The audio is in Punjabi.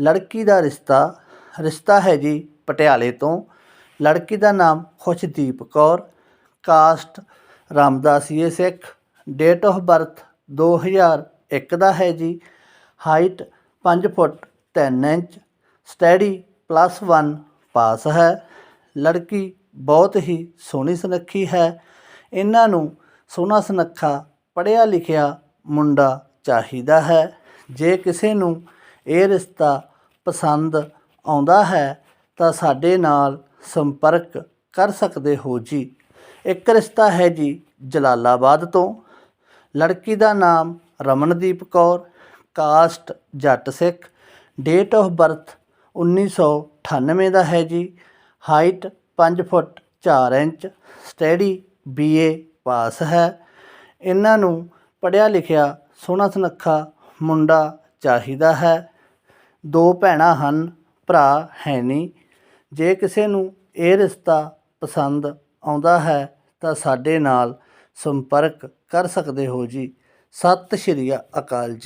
ਲੜਕੀ ਦਾ ਰਿਸ਼ਤਾ ਰਿਸ਼ਤਾ ਹੈ ਜੀ ਪਟਿਆਲੇ ਤੋਂ। ਲੜਕੀ ਦਾ ਨਾਮ Khushdeep Kaur, caste Ramdasia Sikh date of birth 2001 ਦਾ ਹੈ ਜੀ। ਹਾਈਟ 5 ਫੁੱਟ 3 ਇੰਚ ਸਟੱਡੀ ਪਲੱਸ 1 ਪਾਸ ਹੈ। ਲੜਕੀ ਬਹੁਤ ਹੀ ਸੋਹਣੀ ਸੁਨੱਖੀ ਹੈ। ਇਹਨਾਂ ਨੂੰ ਸੋਹਣਾ ਸੁਨੱਖਾ ਪੜ੍ਹਿਆ ਲਿਖਿਆ ਮੁੰਡਾ ਚਾਹੀਦਾ ਹੈ। ਜੇ ਕਿਸੇ ਨੂੰ ਇਹ ਰਿਸ਼ਤਾ ਪਸੰਦ ਆਉਂਦਾ ਹੈ, ਤਾਂ ਸਾਡੇ ਨਾਲ ਸੰਪਰਕ ਕਰ ਸਕਦੇ ਹੋ ਜੀ। ਇੱਕ ਰਿਸ਼ਤਾ ਹੈ ਜੀ ਜਲਾਲਾਬਾਦ ਤੋਂ। ਲੜਕੀ ਦਾ ਨਾਮ Ramandeep Kaur, caste Jat Sikh. Date of birth 1998 ਦਾ ਹੈ ਜੀ। ਹਾਈਟ 5 ਫੁੱਟ 4 ਇੰਚ। ਸਟੱਡੀ ਬੀਏ ਪਾਸ ਹੈ। ਇਹਨਾਂ ਨੂੰ ਪੜ੍ਹਿਆ ਲਿਖਿਆ ਸੋਹਣਾ ਸੁਨੱਖਾ ਮੁੰਡਾ ਚਾਹੀਦਾ ਹੈ। ਦੋ ਭੈਣਾਂ ਹਨ, ਭਰਾ ਹੈ ਨਹੀਂ। ਜੇ ਕਿਸੇ ਨੂੰ ਇਹ ਰਿਸ਼ਤਾ ਪਸੰਦ ਆਉਂਦਾ ਹੈ, ਤਾਂ ਸਾਡੇ ਨਾਲ ਸੰਪਰਕ ਕਰ ਸਕਦੇ ਹੋ ਜੀ। ਸਤਿ ਸ਼੍ਰੀ ਅਕਾਲ ਜੀ।